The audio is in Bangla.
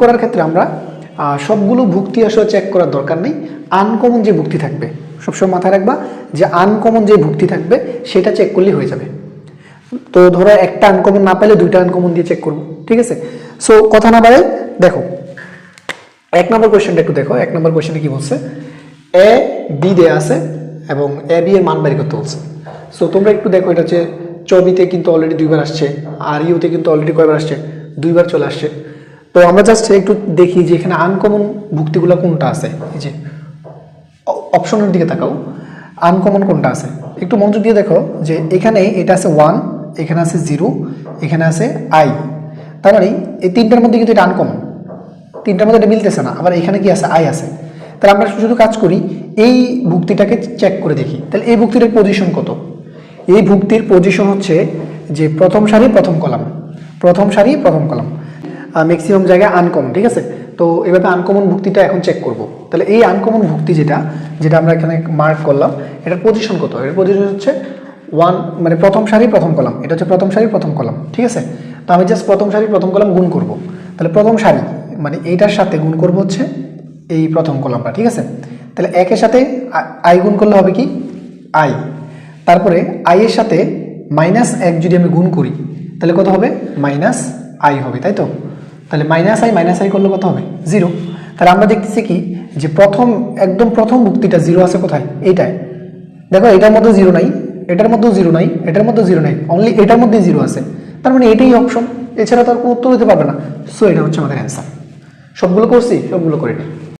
করার ক্ষেত্রে আমরা সবগুলো ভুক্তি আসলে চেক করার দরকার নেই। আনকমন যে ভুক্তি থাকবে, সবসময় মাথায় রাখবা যে আনকমন যে ভুক্তি থাকবে, সেটা চেক করলেই হয়ে যাবে। তো ধরো একটা আনকমন না পেলে দুইটা আনকমন দিয়ে চেক করব, ঠিক আছে? সো কথা না বাড়ে দেখো, এক নম্বর কোয়েশ্চেনটা একটু দেখো। এক নম্বর কোয়েশ্চেনে কি বলছে? এ বি দেয়া আছে এবং এ বি এর মান বের করতে বলছে। সো তোমরা একটু দেখো, এটা হচ্ছে চবিতে কিন্তু অলরেডি দুইবার আসছে, আর ইউতে কিন্তু অলরেডি কয়বার আসছে? দুইবার চলে আসছে। তো আমরা জাস্ট একটু দেখি যে এখানে আনকমন ভুক্তিগুলো কোনটা আছে? এই যে অপশনের দিকে তাকাও। আনকমন কোনটা আছে? একটু মনোযোগ দিয়ে দেখো যে এখানে এটা আছে ওয়ান এখানে আছে জিরো এখানে আছে আই তার মানে এই তিনটার মধ্যে কিন্তু এটা আনকমন তিনটার মধ্যে এটা মিলতেছে না। আবার এখানে কি আছে? আই আছে। তাহলে আমরা শুধু কাজ করি, এই ভুক্তিটাকে চেক করে দেখি। তাহলে এই ভুক্তিটার পজিশন কত? এই ভুক্তির পজিশন হচ্ছে যে প্রথম সারি প্রথম কলাম প্রথম সারি প্রথম কলাম ম্যাক্সিমাম জায়গায় আনকমন ঠিক আছে? তো এভাবে আনকমন ভুক্তিটা এখন চেক করব। তাহলে এই আনকমন ভুক্তি যেটা যেটা আমরা এখানে মার্ক করলাম, এটার পজিশন কত? এর পজিশন হচ্ছে ওয়ান মানে প্রথম সারি, প্রথম কলাম। এটা হচ্ছে প্রথম সারি, প্রথম কলাম, ঠিক আছে? তো আমি জাস্ট প্রথম সারি, প্রথম কলাম গুণ করব। তাহলে প্রথম সারি মানে এইটার সাথে গুণ করব হচ্ছে এই প্রথম কলামটা, ঠিক আছে? তাহলে একের সাথে আই গুণ করলে হবে কি? আই তারপরে আই এর সাথে মাইনাস এক যদি আমি গুণ করি, তাহলে কত হবে? মাইনাস আই হবে, তাই তো? তাহলে মাইনাস আই মাইনাস আই করলে কত হবে? জিরো তাহলে আমরা দেখতেছি কি? যে প্রথম, একদম প্রথম মুক্তিটা জিরো আছে কোথায়? এইটায়। দেখো, এটার মধ্যে জিরো নাই, এটার মধ্যেও জিরো নাই, এটার মধ্যেও জিরো নাই অনলি এটার মধ্যেই জিরো আছে। তার মানে এটাই অপশন এছাড়া তার কোনো উত্তর দিতে পারবে না। সো এটা হচ্ছে আমাদের অ্যান্সার সবগুলো করছি? সবগুলো করে নিই